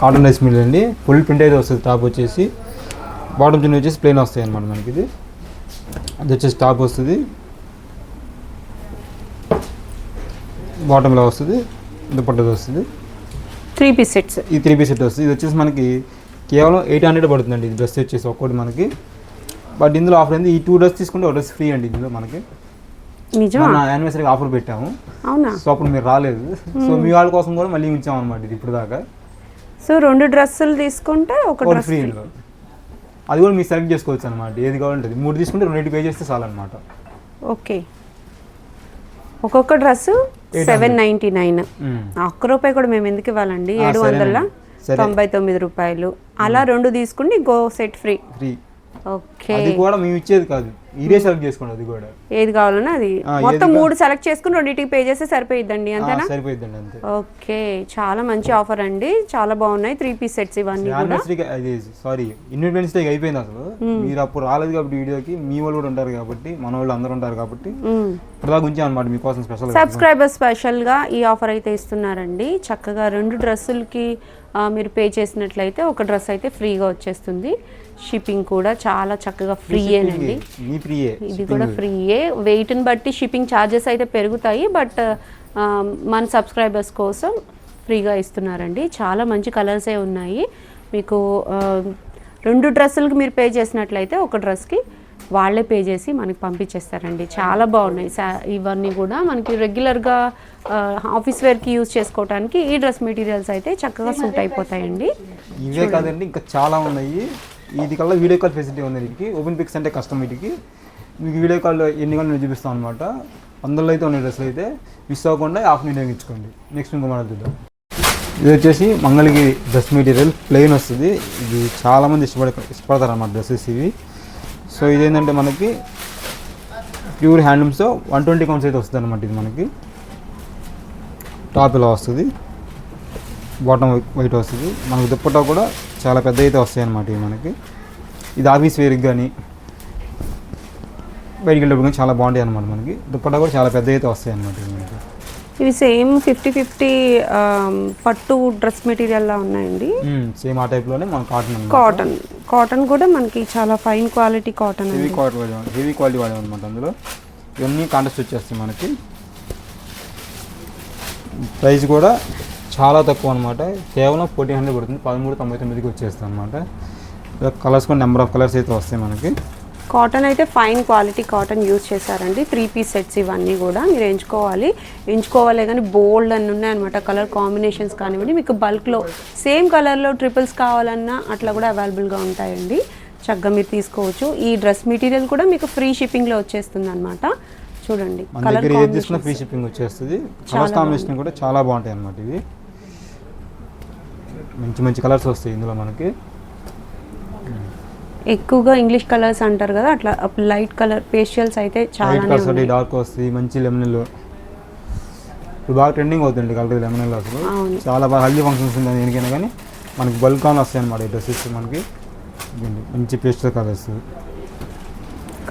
Cotton rice mill అండి. Full print అయితే వస్తుంది. టాప్ వచ్చేసి బాటమ్ చిన్న వచ్చేసి ప్లెయిన్ వస్తాయి అనమాట మనకి ఇది. అది వచ్చేసి టాప్ వస్తుంది. బాటంలో వస్తుంది. దుపట్టది వస్తుంది. త్రీ పీస్ సెట్స్ ఈ త్రీ పీస్ సెట్ వస్తుంది. ఇది వచ్చేసి మనకి కేవలం ఎయిట్ హండ్రెడ్ పడుతుందండి ఇది డ్రెస్ వచ్చేసి ఒక్కటి మనకి. బట్ ఇందులో ఆఫర్ ఏంది? ఈ టూ డ్రెస్ తీసుకుంటే ఒక డ్రెస్ ఫ్రీ అండి ఇందులో మనకి. యానివర్సరీకి ఆఫర్ పెట్టాము. సో అప్పుడు మీరు రాలేదు. సో మీ వాళ్ళ కోసం కూడా మళ్ళీ ఉంచాం అనమాట ఇది ఇప్పుడు దాకా సో రెండు డ్రెస్సులు తీసుకుంటే ఒక డ్రెస్ ఫ్రీ అది కూడా మీరు సెలెక్ట్ చేసుకోవచ్చు అనమాట ఏది కావాలంటే మూడు తీసుకుంటే రెండు పే చేస్తే చాలు అనమాట ఓకే. ఒక్కొక్క డ్రెస్ సెవెన్ నైంటీ నైన్ ఒక్క రూపాయి కూడా మేము ఎందుకు ఇవ్వాలండి? ఏడు వందల. తొంభై తొమ్మిది రూపాయలు. అలా రెండు తీసుకుంటే ఇంకో సెట్ ఫ్రీ. Free okay. అది కూడా మేము ఇచ్చేది కాదు. మీరే సెలెక్ట్ చేసుకోండి అది కూడా. ఏది కావాలన్నా అది. మొత్తం మూడు సెలెక్ట్ చేసుకుని రెండింటికి పే చేస్తే సరిపోయిద్దండి అంతేనా? సరిపోయిద్దండి అంతే. ఓకే చాలా మంచి ఆఫర్ అండి. చాలా బాగున్నాయి త్రీ పీస్ సెట్స్ ఇవన్నీ అది సారీ ఇండిపెండెన్స్ డేకి అయిపోయింది అసలు. మీరు అప్పుడు రాలేదు కాబట్టి వీడియోకి మీ వాళ్ళు కూడా ఉంటారు కాబట్టి మన వాళ్ళు అందరూ ఉంటారు కాబట్టి మ్మ్. ఇప్పుడు దాకా ఉంచాం అనమాట మీకోసం స్పెషల్ సబ్స్క్రైబర్ స్పెషల్గా ఈ ఆఫర్ అయితే ఇస్తున్నారండి. చక్కగా రెండు డ్రెస్సులకి మీరు పే చేసినట్లయితే ఒక డ్రెస్ అయితే ఫ్రీగా వచ్చేస్తుంది. షిప్పింగ్ కూడా చాలా చక్కగా ఫ్రీయేనండి. ఇది కూడా ఫ్రీయే. వెయిట్ని బట్టి షిప్పింగ్ ఛార్జెస్ అయితే పెరుగుతాయి. బట్ మన సబ్స్క్రైబర్స్ కోసం ఫ్రీగా ఇస్తున్నారండి. చాలా మంచి కలర్సే ఉన్నాయి. మీకు రెండు డ్రెస్సులకి మీరు పే చేసినట్లయితే ఒక డ్రెస్కి వాళ్ళే పే చేసి మనకి పంపించేస్తారండి. చాలా బాగున్నాయి. సా- ఇవన్నీ కూడా మనకి రెగ్యులర్గా ఆఫీస్ వేర్కి యూజ్ చేసుకోవడానికి ఈ డ్రెస్ మెటీరియల్స్ అయితే చక్కగా సూట్ అయిపోతాయండి. ఇవే కాదండి ఇంకా చాలా ఉన్నాయి. ఇది కల్లా వీడియో కాల్ ఫెసిలిటీ ఉంది వీటికి ఓపెన్ పిక్స్ అంటే కష్టం వీటికి. మీకు వీడియో కాల్లో ఎన్ని నేను చూపిస్తాను అనమాట అందులో అయితే ఉన్నాయి డ్రెస్సులు అయితే. మిస్ అవ్వకుండా ఆఫ్ వినియోగించుకోండి నెక్స్ట్ ఇంకో మోడల్ చూద్దాం. ఇది వచ్చేసి మంగళగిరి డ్రెస్ మెటీరియల్. ప్లెయిన్ వస్తుంది. ఇది చాలామంది ఇష్టపడ ఇష్టపడతారు అన్నమాట డ్రెస్సెస్ ఇవి. సో ఇదేంటంటే మనకి ప్యూర్ హ్యాండ్లూమ్స్తో వన్ ట్వంటీ కౌంట్స్ అయితే వస్తుంది అనమాట ఇది మనకి. టాప్ ఇలా వస్తుంది. బాటమ్ వైట్ వస్తుంది. మనకు దుప్పటా కూడా చాలా పెద్ద అయితే వస్తాయి అనమాట ఇవి మనకి. ఇది ఆఫీస్ వేర్కి కానీ బయటికి వెళ్ళేప్పుడు కానీ చాలా బాగుంటాయి అనమాట మనకి. దుప్పటా కూడా చాలా పెద్ద అయితే వస్తాయి అనమాట ఇది మనకి. ఇవి సేమ్ ఫిఫ్టీ ఫిఫ్టీ పట్టు డ్రెస్ మెటీరియల్లా ఉన్నాయండి. సేమ్ ఆ టైప్లోనే మన కాటన్ కాటన్ కాటన్ కూడా మనకి చాలా fine quality cotton heavy quality వాడాం heavy quality వాడాం అనమాట అందులో. ఇవన్నీ కాంటెస్ట్ వచ్చేస్తాయి మనకి. ప్రైస్ కూడా చాలా తక్కువ అనమాట. కేవలం ఫోర్టీన్ హండ్రెడ్ పడుతుంది. పదమూడు తొంభై తొమ్మిదికి వచ్చేస్తుంది అనమాట. కలర్స్ కూడా నెంబర్ ఆఫ్ కలర్స్ అయితే వస్తాయి మనకి. కాటన్ అయితే ఫైన్ క్వాలిటీ కాటన్ యూజ్ చేశారండి. త్రీ పీస్ సెట్స్ ఇవన్నీ కూడా మీరు ఎంచుకోవాలి. ఎంచుకోవాలి కానీ బోల్డ్ అని ఉన్నాయన్నమాట కలర్ కాంబినేషన్స్ కానివ్వండి. మీకు బల్క్లో సేమ్ కలర్లో ట్రిపుల్స్ కావాలన్నా అట్లా కూడా అవైలబుల్గా ఉంటాయండి. చక్కగా మీరు తీసుకోవచ్చు. ఈ డ్రెస్ మెటీరియల్ కూడా మీకు ఫ్రీ షిప్పింగ్లో వచ్చేస్తుంది అనమాట చూడండి కలర్ ఫ్రీ షిప్పింగ్ వచ్చేస్తుంది. కాంబినేషన్ కూడా చాలా బాగుంటాయి అనమాట ఇవి. మంచి మంచి కలర్స్ వస్తాయి ఇందులో మనకి. ఎక్కువగా ఇంగ్లీష్ కలర్స్ అంటారు కదా అట్లా లైట్ కలర్ పేస్టియల్స్ అయితే ఉన్నాయి. డార్క్ వస్తాయి మంచి ఇప్పుడు బాగా ట్రెండింగ్ అవుతుంది కలర్ లెమనల్ అసలు. చాలా బాగా హల్దీ ఫంక్షన్స్ ఉంది దేనికైనా కానీ. మనకి బల్క్ ఆన్ వస్తాయి అనమాట ఈ డ్రెస్సెస్ మనకి. మంచి పేస్టల్ కలర్స్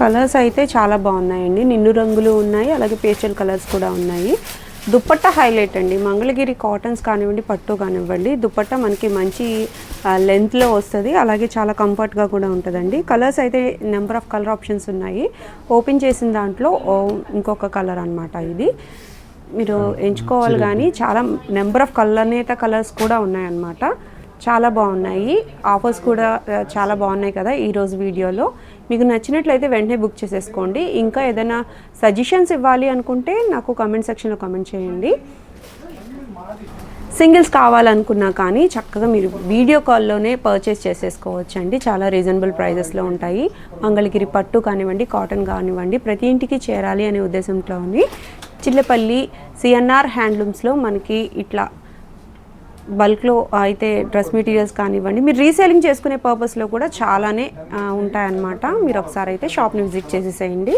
కలర్స్ అయితే చాలా బాగున్నాయండి. నిండు రంగులు ఉన్నాయి అలాగే పేస్టల్ కలర్స్ కూడా ఉన్నాయి. దుప్పట్ట హైలైట్ అండి. మంగళగిరి కాటన్స్ కానివ్వండి పట్టు కానివ్వండి దుప్పట్ట మనకి మంచి లెంత్లో వస్తుంది. అలాగే చాలా కంఫర్ట్గా కూడా ఉంటుందండి. కలర్స్ అయితే నెంబర్ ఆఫ్ కలర్ ఆప్షన్స్ ఉన్నాయి. ఓపెన్ చేసిన దాంట్లో ఇంకొక కలర్ అన్నమాట ఇది. మీరు ఎంచుకోవాలి కానీ చాలా నెంబర్ ఆఫ్ కలర్నేత కలర్స్ కూడా ఉన్నాయన్నమాట. చాలా బాగున్నాయి. ఆఫర్స్ కూడా చాలా బాగున్నాయి కదా ఈరోజు వీడియోలో. మీకు నచ్చినట్లయితే వెంటనే బుక్ చేసేసుకోండి. ఇంకా ఏదైనా సజెషన్స్ ఇవ్వాలి అనుకుంటే నాకు కమెంట్ సెక్షన్లో కమెంట్ చేయండి. సింగిల్స్ కావాలనుకున్నా కానీ చక్కగా మీరు వీడియో కాల్లోనే పర్చేస్ చేసేసుకోవచ్చు అండి చాలా రీజనబుల్ ప్రైజెస్లో ఉంటాయి. మంగళగిరి పట్టు కానివ్వండి కాటన్ కానివ్వండి ప్రతి ఇంటికి చేరాలి అనే ఉద్దేశంతో ఉంది చిల్లపల్లి సిఎన్ఆర్ హ్యాండ్లూమ్స్లో మనకి ఇట్లా బల్క్లో అయితే డ్రెస్ మెటీరియల్స్ కానివ్వండి మీరు రీసేలింగ్ చేసుకునే పర్పస్లో కూడా చాలానే ఉంటాయన్నమాట. మీరు ఒకసారి అయితే షాప్ని విజిట్ చేసేసేయండి.